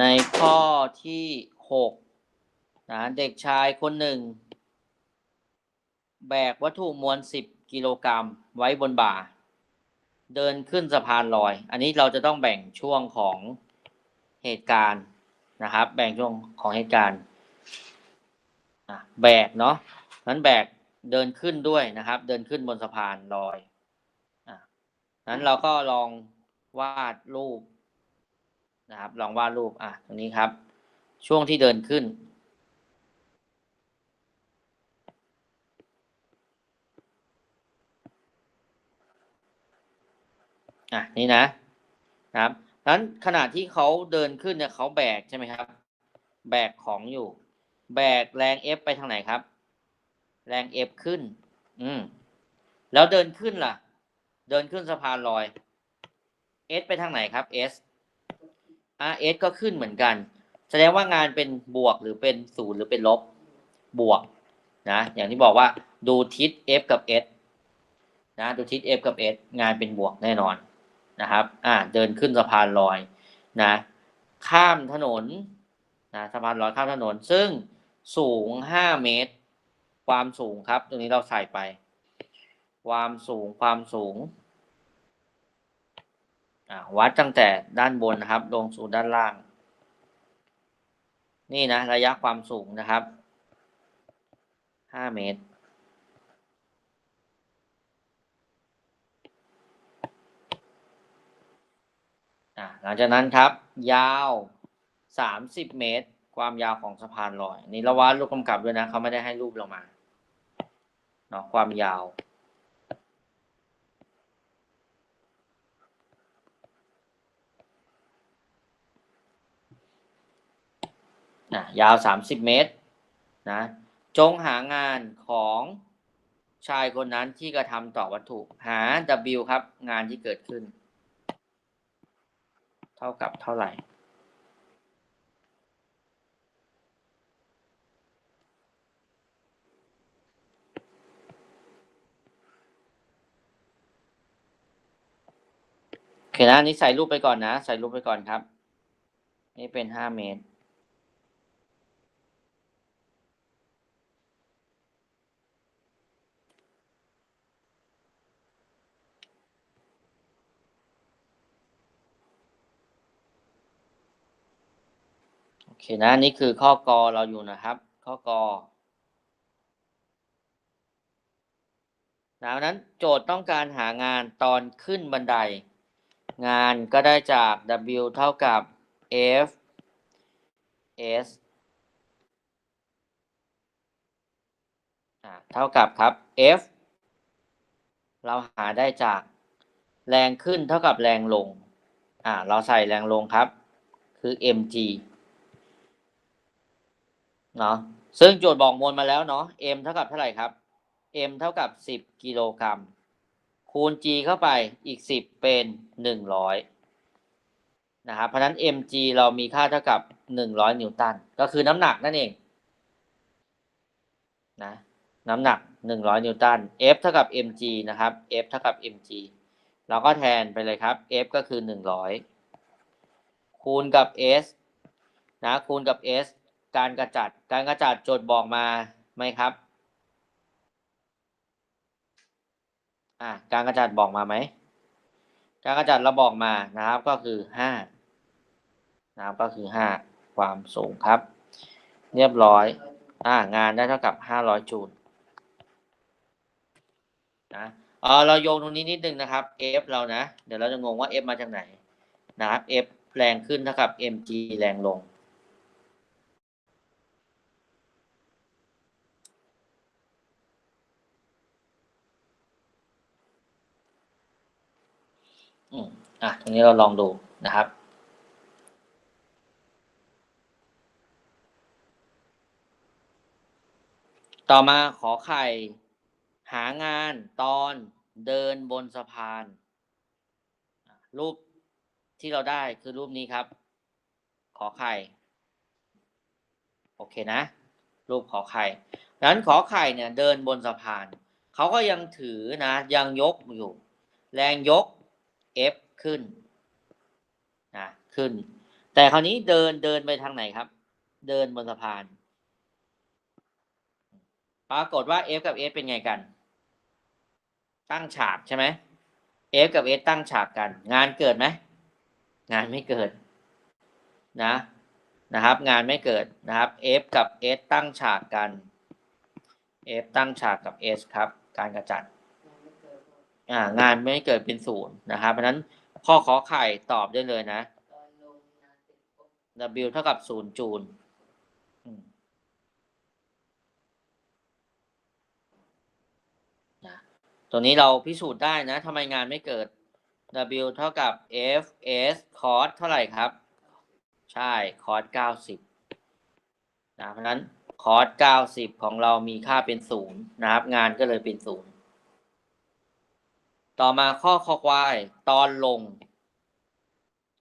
ในข้อที่หกนะเด็กชายคนหนึ่ง แบกวัตถุมวลสิบกิโลกรัมไว้บนบ่า เดินขึ้นสะพานลอย อันนี้เราจะต้องแบ่งช่วงของเหตุการณ์นะครับ แบ่งช่วงของเหตุการณ์แบกเนาะนั้นแบกเดินขึ้นด้วยนะครับ เดินขึ้นบนสะพานลอยอนั้นเราก็ลองวาดรูป นะครับ ลองวาดรูปอะตรงนี้ครับ ช่วงที่เดินขึ้น อะนี่นะ นะครับนั้นขณะที่เขาเดินขึ้นเนี่ยเขาแบกใช่ไหมครับ แบกของอยู่ แบกแรง F ไปทางไหนครับ แรง F ขึ้น อืมแล้วเดินขึ้นล่ะ เดินขึ้นสะพานลอย S ไปทางไหนครับ S RS ก็ขึ้นเหมือนกัน แสดงว่างานเป็นบวกหรือเป็นศูนย์หรือเป็นลบบวกนะอย่างที่บอกว่าดูทิศ F กับ S นะดูทิศ F กับ S งานเป็นบวกแน่นอนนะครับอ่าเดินขึ้นสะพานลอยนะข้ามถนนนะสะพานลอยข้ามถนน ซึ่งสูงห้าเมตร ความสูงครับ ตรงนี้เราใส่ไป ความสูงความสูง วัดตั้งแต่ด้านบนนะครับ ลงสู่ด้านล่าง นี่นะ ระยะความสูงนะครับห้าเมตร หลังจากนั้นครับ ยาวสามสิบเมตร ความยาวของสะพานลอย นี่ราวาดรูปกำกับด้วยนะ เขาไม่ได้ให้รูปเรามาเนาะความยาว นะยาวสามสิบเมตรนะจงหางานของชายคนนั้นที่กระทำต่อวัตถุ หา W ครับ งานที่เกิดขึ้น เท่ากับเท่าไหร่ โอเคนะนนี้ใส่รูปไปก่อนนะ ใส่รูปไปก่อนครับ นี่เป็นห้าเมตร เคนะนี่คือข้อกอเราอยู่นะครับ ข้อกอดังนั้นโจทย์ต้องการหางานตอนขึ้นบันได งานก็ได้จาก W เท่ากับ F S เท่ากับครับ F เราหาได้จากแรงขึ้นเท่ากับแรงลง อ่า เราใส่แรงลงครับ คือ mg เนาะซึ่งโจทย์บอกมวลมาแล้วเนาะ m เท่ากับเท่าไหร่ครับ m เท่ากับ 10 กิโลกรัม คูณ g เข้าไปอีก 10 เป็น 100 นะครับ เพราะนั้น mg เรามีค่าเท่ากับ 100 นิวตัน ก็คือน้ำหนักนั่นเอง นะ น้ำหนัก 100 นิวตัน F เท่ากับ mg นะครับ F เท่ากับ mg เราก็แทนไปเลยครับ F ก็คือ 100 คูณกับ S นะ คูณกับ S การกระจัด การกระจัดโจทย์บอกมาไหมครับ อ่าการกระจัดบอกมาไหม การกระจัดเราบอกมานะครับก็คือห้านะครับก็คือห้าความสูงครับ เรียบร้อย อ่างานได้เท่ากับห้าร้อยจูลนะเออเราโยงตรงนี้นิดนึงนะครับ F เรานะ เดี๋ยวเราจะงงว่า F มาจากไหนนะครับ F แรงขึ้นเท่ากับ mg แรงลง อืมอะตรงนี้เราลองดูนะครับ ต่อมาขอไข่ หางานตอนเดินบนสะพาน รูปที่เราได้คือรูปนี้ครับ ขอไข่ โอเคนะ รูปขอไข่ดังนั้นขอไข่เนี่ยเดินบนสะพาน เขาก็ยังถือนะ ยังยกอยู่ แรงยก F ขึ้นนะขึ้น แต่คราวนี้เดินเดินไปทางไหนครับ เดินบนสะพาน ปรากฏว่า F กับ S เป็นไงกัน ตั้งฉากใช่ไหม F กับ S ตั้งฉากกัน งานเกิดไหม งานไม่เกิด นะนะครับ งานไม่เกิดนะครับ F กับ S ตั้งฉากกัน F ตั้งฉากกับ S ครับ การกระจัด งานไม่เกิดเป็นศูนย์นะครับ เพราะฉะนั้นข้อขอไข่ตอบได้เลยนะ W เท่ากับศูนย์จูลนะตรงนี้เราพิสูจน์ได้นะทำไมงานไม่เกิด W เท่ากับ F S cos เท่าไหร่ครับ ใช่ cos เก้าสิบนะเพราะนั้น cos เก้าสิบของเรามีค่าเป็นศูนย์นะครับ งานก็เลยเป็นศูนย์ ต่อมาข้อคอควาย ตอนลง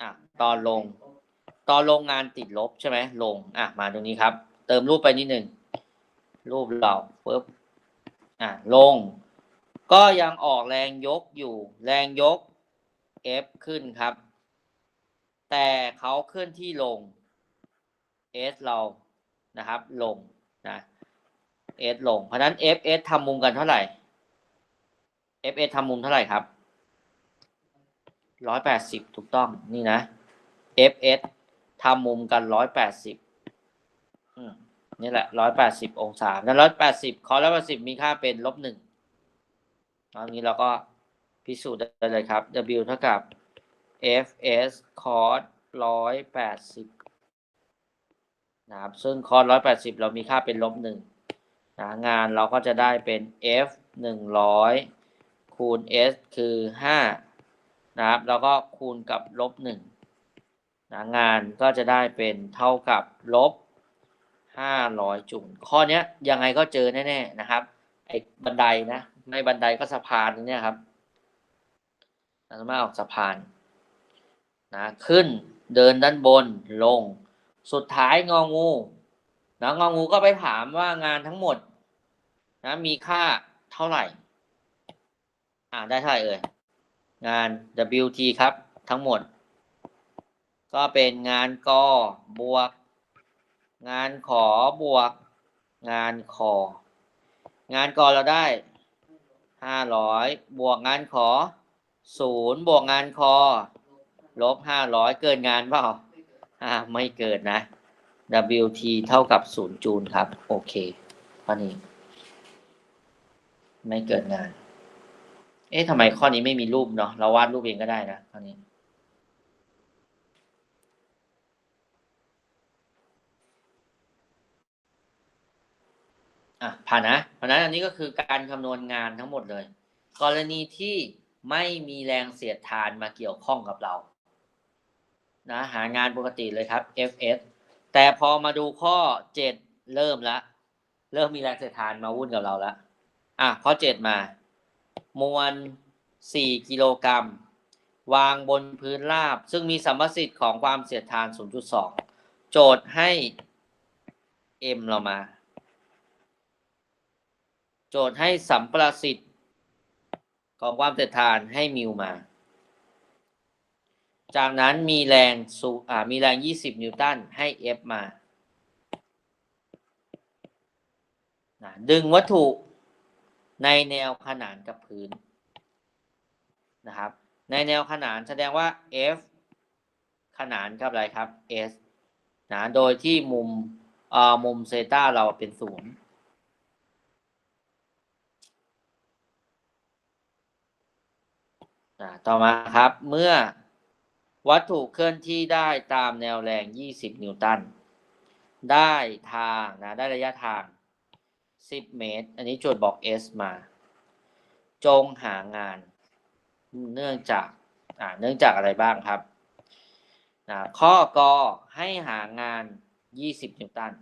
อะ ตอนลง ตอนลงงานติดลบใช่ไหมลง อะ มาตรงนี้ครับ เติมรูปไปนิดหนึ่ง รูปเราปุ๊บ อะ ลง ก็ยังออกแรงยกอยู่ แรงยก F ขึ้นครับ แต่เขาเคลื่อนที่ลง S เรานะครับ ลงนะ S ลง เพราะฉะนั้น F S ทำมุมกันเท่าไหร่ F S ทำมุมเท่าไหร่ครับร้อยแปดสิบถูกต้องนี่นะ F S ทำมุมกันร้อยแปดสิบนี่แหละร้อยแปดสิบองศาแล้วร้อยแปดสิบคอร้อยแปดสิบมีค่าเป็นลบหนึ่งตอนนี้เราก็พิสูจน์ได้เลยครับ W เท่ากับ F S cos ร้อยแปดสิบนะครับ ซึ่ง cos ร้อยแปดสิบเรามีค่าเป็นลบหนึ่งนะงานเราก็จะได้เป็น F หนึ่งร้อย คูณ S คือห้านะครับ แล้วก็คูณกับลบหนึ่งนะงานก็จะได้เป็นเท่ากับลบห้าร้อยจุลข้อนี้ยังไงก็เจอแน่ๆนะครับ ไอ้บันไดนะไม่บันไดก็สะพานเนี่ยครับสามารถออกสะพานนะขึ้นเดินด้านบนลง สุดท้ายงองูนะงองูก็ไปถามว่างานทั้งหมดนะมีค่าเท่าไหร่ อ่าได้เท่าไหร่เอ่ยงาน WT ครับ ทั้งหมด ก็เป็นงานกอบวก งานขอบวก งานคองานกอเราได้ห้าร้อยบวกงานขอศูนย์บวกงานคอลบห้าร้อยเกินงานเปล่าอ่าไม่เกิดนะ WT เท่ากับศูนย์จูลครับ โอเคข้อนี้ ไม่เกิดงาน เอ๊ะทำไมข้อนี้ไม่มีรูปเนาะเราวาดรูปเองก็ได้นะข้อนี้อะผ่านนะเพราะฉะนั้นอันนี้ก็คือการคำนวณงานทั้งหมดเลย กรณีที่ไม่มีแรงเสียดทานมาเกี่ยวข้องกับเรานะหางานปกติเลยครับ fs แต่พอมาดูข้อ 7 เริ่มละ เริ่มมีแรงเสียดทานมาวุ่นกับเราแล้วอะข้อ 7 มา มวล 4 กิโลกรัม วางบนพื้นราบ ซึ่งมีสัมประสิทธิ์ของความเสียดทาน 0.2 โจทย์ให้ m เรามา โจทย์ให้สัมประสิทธิ์ของความเสียดทานให้มิวมา จากนั้นมีแรงสูอ่ามีแรง 20 นิวตันให้ F มา ดึงวัตถุ ในแนวขนานกับพื้นนะครับ ในแนวขนานแสดงว่า F ขนานกับอะไรครับ S นะโดยที่มุมเอ่อมุมเซตาเราเป็นศูนย์นะต่อมาครับเมื่อวัตถุเคลื่อนที่ได้ตามแนวแรง 20 นิวตัน ได้ทางนะได้ระยะทาง 10เมตร อันนี้โจทย์บอก S มา จงหางาน เนื่องจากอ่าเนื่องจากอะไรบ้างครับนะข้อกอให้หางาน20นิวตัน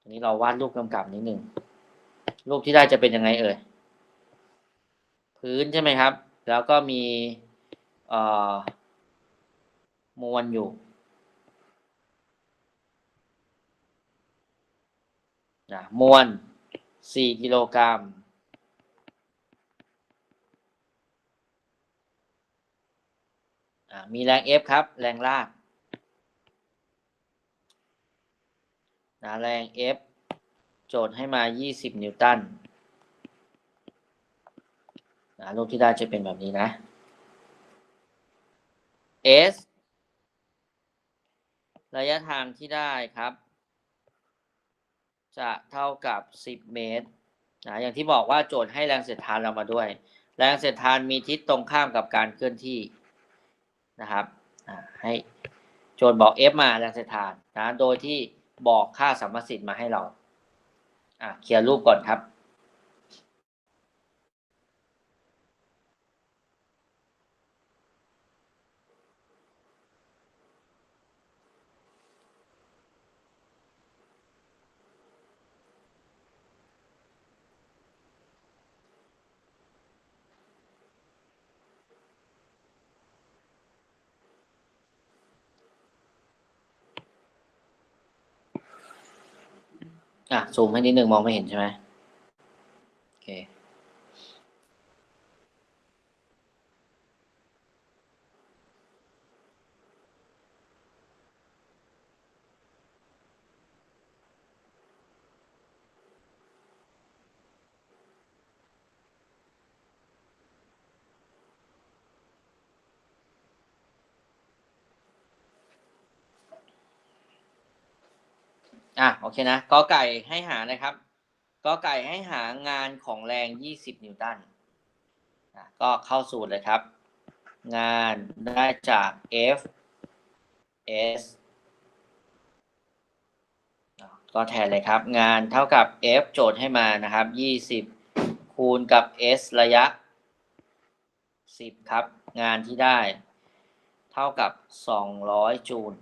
อันนี้เราวาดรูปกำกับนิดหนึ่งรูปที่ได้จะเป็นยังไงเอ่ย พื้นใช่ไหมครับ แล้วก็มีมวลอยู่ นะมวล 4 กิโลกรัมมีแรง F ครับ แรงลากนะแรง F โจทย์ให้มา 20 นิวตันนะรูปที่ได้จะเป็นแบบนี้นะ S ระยะทางที่ได้ครับ จะเท่ากับ 10 เมตรนะอย่างที่บอกว่าโจทย์ให้แรงเสียดทานเรามาด้วย แรงเสียดทานมีทิศตรงข้ามกับการเคลื่อนที่นะครับอ่าให้โจทย์บอก F มาแรงเสียดทานนะโดยที่บอกค่าสัมประสิทธิ์มาให้เราอะเคียร์รูปก่อนครับ อะซูมให้นิดนึงมองไม่เห็นใช่ไหมโอเค อะโอเคนะกอไก่ให้หานะครับกอไก่ให้หางานของแรง 20 นิวตันอะก็เข้าสูตรเลยครับ งานได้จาก F S อะก็แทนเลยครับ งานเท่ากับ F โจทย์ให้มานะครับ 20 คูณกับ S ระยะ 10 ครับ งานที่ได้ เท่ากับ 200 จูล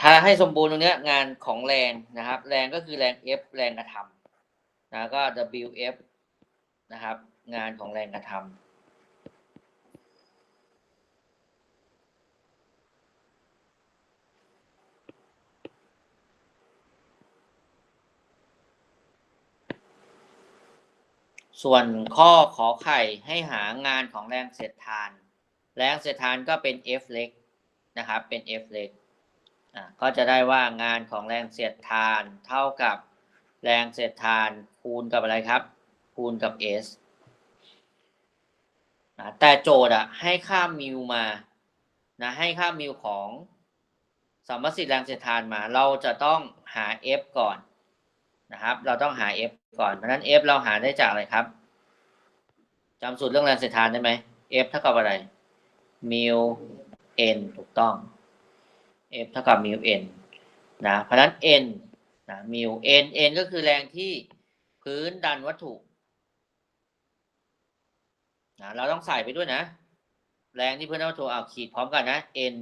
ถ้าให้สมบูรณ์ตรงนี้งานของแรงนะครับ แรงก็คือแรง F แรงกระทำนะก็ WF นะครับ งานของแรงกระทำส่วนข้อขอไข่ให้หางานของแรงเสียดทาน แรงเสียดทานก็เป็น F เล็กนะครับ เป็น F เล็ก ก็จะได้ว่างานของแรงเสียดทานเท่ากับแรงเสียดทานคูณกับอะไรครับ คูณกับ s นะแต่โจทย์อะให้ค่ามิวมานะให้ค่ามิวของสมประสิทธิ์แรงเสียดทานมา เราจะต้องหา f ก่อนนะครับ เราต้องหา f ก่อนเพราะฉะนั้น f เราหาได้จากอะไรครับจำสูตรเรื่องแรงเสียดทานได้ไหม f เท่ากับอะไรมิว n ถูกต้อง F เท่ากับมิว n นะ เพราะนั้น n นะมิว n n ก็คือแรงที่พื้นดันวัตถุนะเราต้องใส่ไปด้วยนะ แรงที่พื้นดันวัตถุเอาขีดพร้อมกันนะ n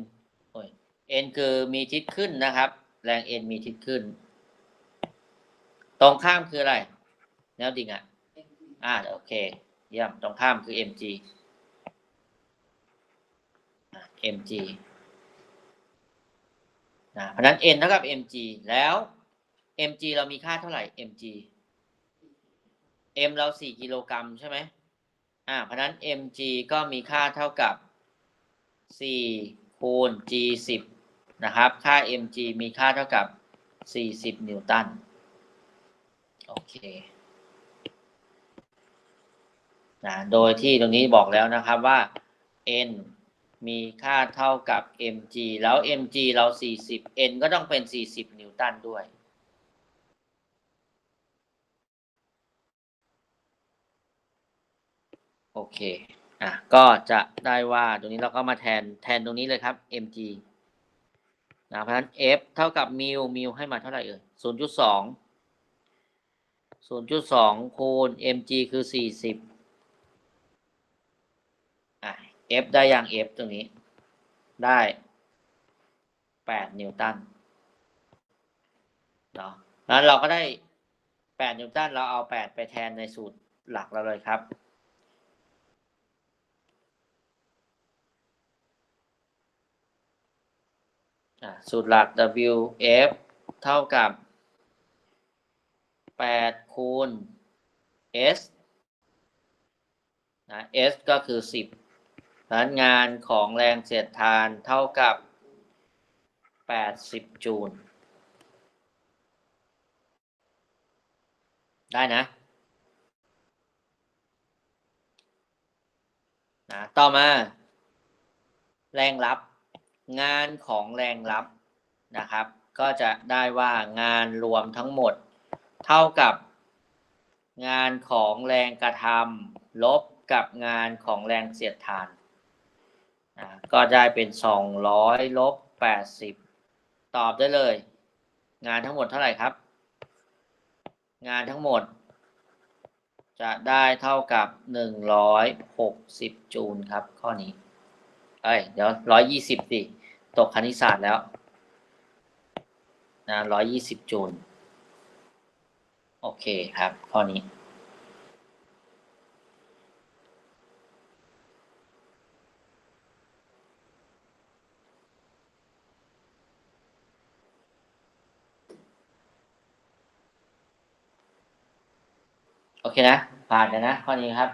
โอ้ย n คือมีทิศขึ้นนะครับ แรง n มีทิศขึ้น ตรงข้ามคืออะไร แนวดิ่งอะ อ่าโอเค เยี่ยม ตรงข้ามคือ mg อะ mg นะเพราะฉะนั้น n เท่ากับ mg แล้ว mg เรามีค่าเท่าไหร่ mg m เรา 4 กิโลกรัมใช่ไหมอ่าเพราะนั้น mg ก็มีค่าเท่ากับ 4 คูณ g 10นะครับ ค่า mg มีค่าเท่ากับ 40 นิวตัน โอเคนะโดยที่ตรงนี้บอกแล้วนะครับว่า n มีค่าเท่ากับ mg แล้ว mg เรา 40 n ก็ต้องเป็น 40 นิวตันด้วย โอเค อะ ก็จะได้ว่าตรงนี้เราก็มาแทนแทนตรงนี้เลยครับ mg นะเพราะฉะนั้น f เท่ากับมิวมิวให้มาเท่าไหร่เอ่ย0.2 0.2 คูณ mg คือ 40 F ได้อยัง F ตรงนี้ ได้8นิวตันเนาะแล้วเราก็ได้8นิวตันเราเอา8ไปแทนในสูตรหลักเราเลยครับ สูตรหลัก WF เท่ากับ 8 คูณ S นะ S ก็คือ 10 นั้นงานของแรงเสียดทานเท่ากับ 80 จูล ได้นะนะต่อมา แรงรับ งานของแรงรับนะครับ ก็จะได้ว่างานรวมทั้งหมด เท่ากับ งานของแรงกระทำลบกับงานของแรงเสียดทาน ก็ได้เป็นสองร้อยลบแปดสิบตอบได้เลย งานทั้งหมดเท่าไหร่ครับ งานทั้งหมด จะได้เท่ากับหนึ่งร้อยหกสิบจูลครับ ข้อนี้เอ้ยเดี๋ยวร้อยยี่สิบสิตกคณิตศาสตร์แล้วนะร้อยยี่สิบจูล โอเคครับ ข้อนี้ โอเคนะ ผ่านกันนะ ข้อนี้ครับ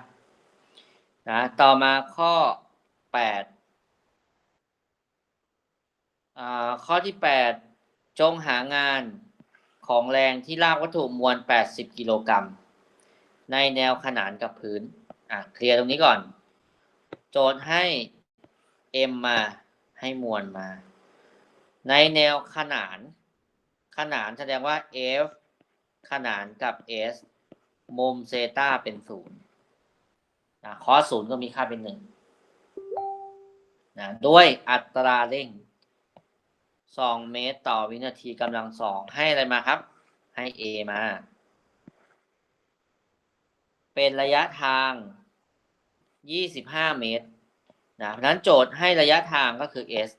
นะ ต่อมาข้อแปดอ่าข้อที่แปดจงหางานของแรงที่ลากวัตถุมวล 80 กิโลกรัม ในแนวขนานกับพื้น อะ เคลียร์ตรงนี้ก่อน โจทย์ให้ m มา ให้มวลมา ในแนวขนาน ขนานแสดงว่า f ขนานกับ s มุมเซตาเป็นศูนย์นะคอสศูนย์ก็มีค่าเป็นหนึ่งนะด้วยอัตราเร่ง2เมตรต่อวินาทีกำลังสองให้อะไรมาครับ ให้ a มา เป็นระยะทาง 25 เมตรนะเพราะนั้นโจทย์ให้ระยะทางก็คือ s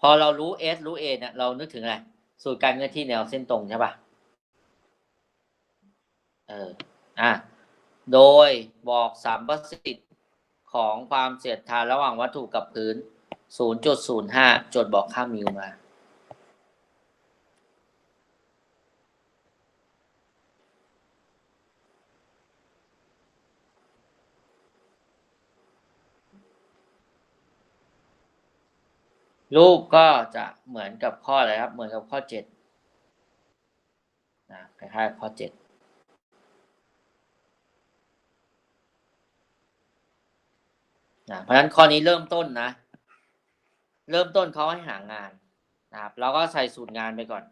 พอเรารู้ s รู้ a เนี่ยเรานึกถึงอะไร สูตรการเคลื่อนที่แนวเส้นตรงใช่ปะเออ อะโดยบอกสัมประสิทธิ์ของความเสียดทานระหว่างวัตถุกับพื้น 0.05 จดบอกค่ามิวมารูปก็จะเหมือนกับข้ออะไรครับ เหมือนกับข้อเจ็ดนะคล้ายๆข้อเจ็ด นะเพราะฉะนั้นข้อนี้เริ่มต้นนะ เริ่มต้นเขาให้หางานนะครับเราก็ใส่สูตรงานไปก่อน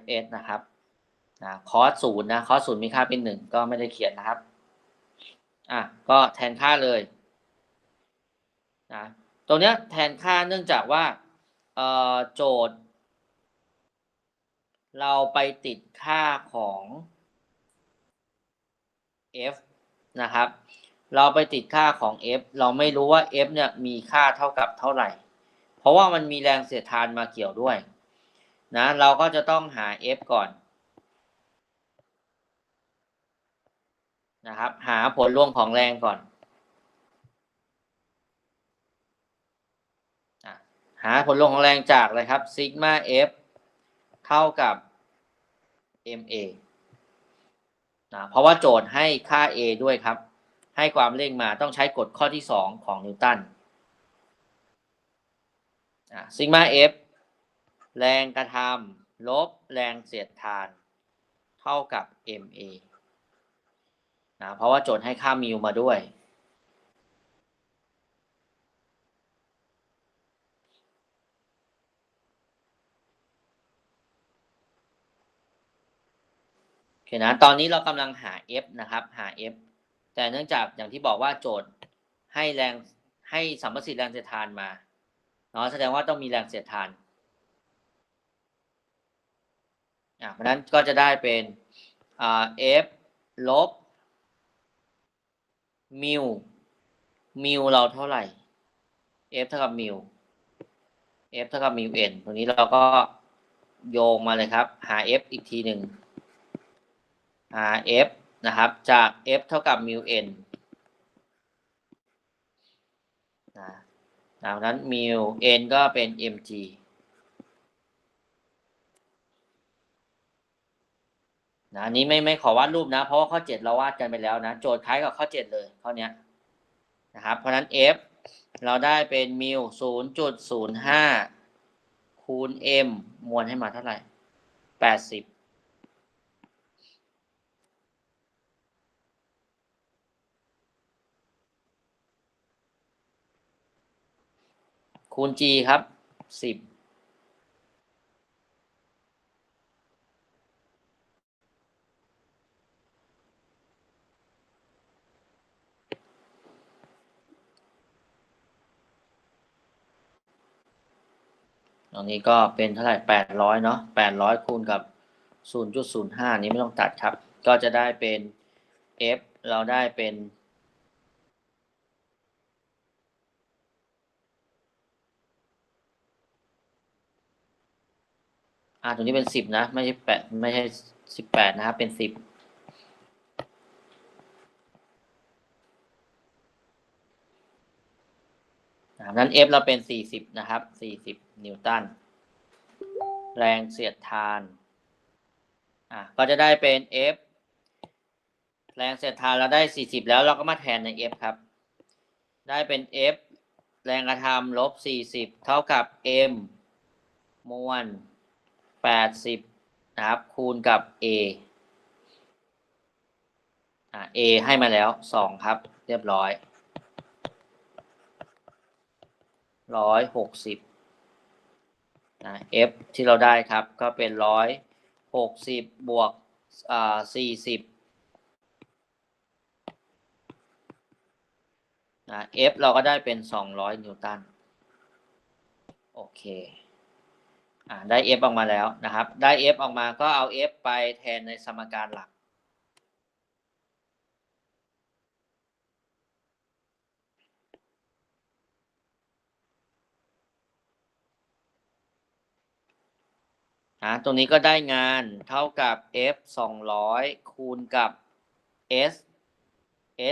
fs นะครับนะคอสศูนย์นะคอสศูนย์มีค่าเป็นหนึ่งก็ไม่ได้เขียนนะครับอะก็แทนค่าเลยนะตรงเนี้ยแทนค่าเนื่องจากว่าโจทย์ เราไปติดค่าของ f นะครับ เราไปติดค่าของ f เราไม่รู้ว่า f เนี่ยมีค่าเท่ากับเท่าไหร่ เพราะว่ามันมีแรงเสียดทานมาเกี่ยวด้วยนะเราก็จะต้องหา f ก่อนนะครับ หาผลรวมของแรงก่อน หาผลรวมของแรงจากอะไรครับซิกมา f เท่ากับ ma นะเพราะว่าโจทย์ให้ค่า a ด้วยครับ ให้ความเร่งมาต้องใช้กฎข้อที่ 2 ของนิวตันซิกมา f แรงกระทำลบแรงเสียดทาน เท่ากับ ma นะเพราะว่าโจทย์ให้ค่ามิวมาด้วย โอเค นะตอนนี้เรากำลังหา f นะครับหา f แต่เนื่องจากอย่างที่บอกว่าโจทย์ให้แรงให้สัมประสิทธิ์แรงเสียดทานมาเนาะแสดงว่าต้องมีแรงเสียดทานอ่าเพราะนั้นก็จะได้เป็นอ่า f ลบมิวมิวเราเท่าไหร่ f เท่ากับมิว f เท่ากับมิว n ตรงนี้เราก็โยงมาเลยครับ หา f อีกทีหนึ่ง Rf นะครับ จาก F เท่ากับมิว n นะดังนั้นมิว n ก็เป็น mg นะนี้ไม่ไม่ขอวาดรูปนะ เพราะว่าข้อ 7 เราวาดกันไปแล้วนะ โจทย์คล้ายกับข้อ 7 เลยข้อนี้นะครับ เพราะนั้น F เราได้เป็นมิว0.05 คูณ m มวลให้มาเท่าไหร่ 80 คูณ g ครับสิบตรงนี้ก็เป็นเท่าไหร่แปดร้อยเนาะแปดร้อยคูณกับศูนย์จุดศูนย์ห้านี้ไม่ต้องตัดครับ ก็จะได้เป็น f เราได้เป็น อ่าตรงนี้เป็นสิบนะ ไม่ใช่แปดไม่ใช่สิบแปดนะครับ เป็นสิบนั้น F เราเป็นสี่สิบนะครับสี่สิบนิวตัน แรงเสียดทาน อะ ก็จะได้เป็น F แรงเสียดทานเราได้สี่สิบแล้วเราก็มาแทนใน F ครับ ได้เป็น F แรงกระทำลบสี่สิบเท่ากับ M มวล แปดสิบนะครับ คูณกับ A อะ A ให้มาแล้วสองครับ เรียบร้อยร้อยหกสิบนะ F ที่เราได้ครับก็เป็นร้อยหกสิบบวกอ่าสี่สิบนะ F เราก็ได้เป็นสองร้อยนิวตัน โอเค อ่าได้ F ออกมาแล้วนะครับ ได้ F ออกมาก็เอา F ไปแทนในสมการหลัก อ่าตรงนี้ก็ได้งานเท่ากับ f สองร้อยคูณกับ s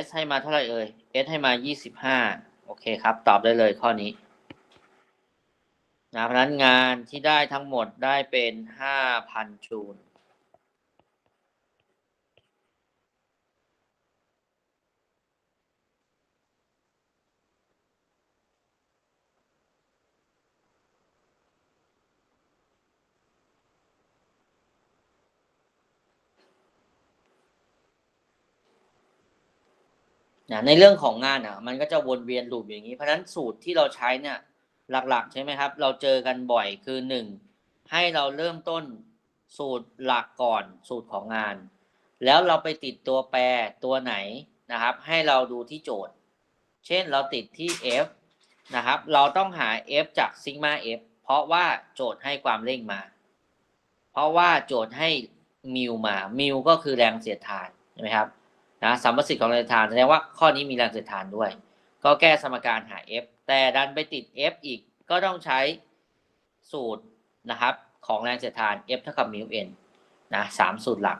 s ให้มาเท่าไหร่เอ่ย s ให้มายี่สิบห้าโอเคครับ ตอบได้เลยข้อนี้ นะเพราะนั้นงานที่ได้ทั้งหมดได้เป็นห้าพันจูนะในเรื่องของงานอะ มันก็จะวนเวียนลูปอย่างนี้ เพราะฉะนั้นสูตรที่เราใช้เนี่ย หลักๆ ใช่ไหมครับ เราเจอกันบ่อยคือหนึ่งให้เราเริ่มต้นสูตรหลักก่อนสูตรของงาน แล้วเราไปติดตัวแปรตัวไหนนะครับ ให้เราดูที่โจทย์ เช่นเราติดที่ f นะครับ เราต้องหา f จากซิกมา f เพราะว่าโจทย์ให้ความเร่งมา เพราะว่าโจทย์ให้มิวมามิวก็คือแรงเสียดทานใช่ไหมครับนะสัมประสิทธิ์ของแรงเสียดทานแสดงว่าข้อนี้มีแรงเสียดทานด้วย ก็แก้สมการหา f แต่ดันไปติด f อีกก็ต้องใช้สูตรนะครับ ของแรงเสียดทาน f เท่ากับมิว n นะสามสูตรหลัก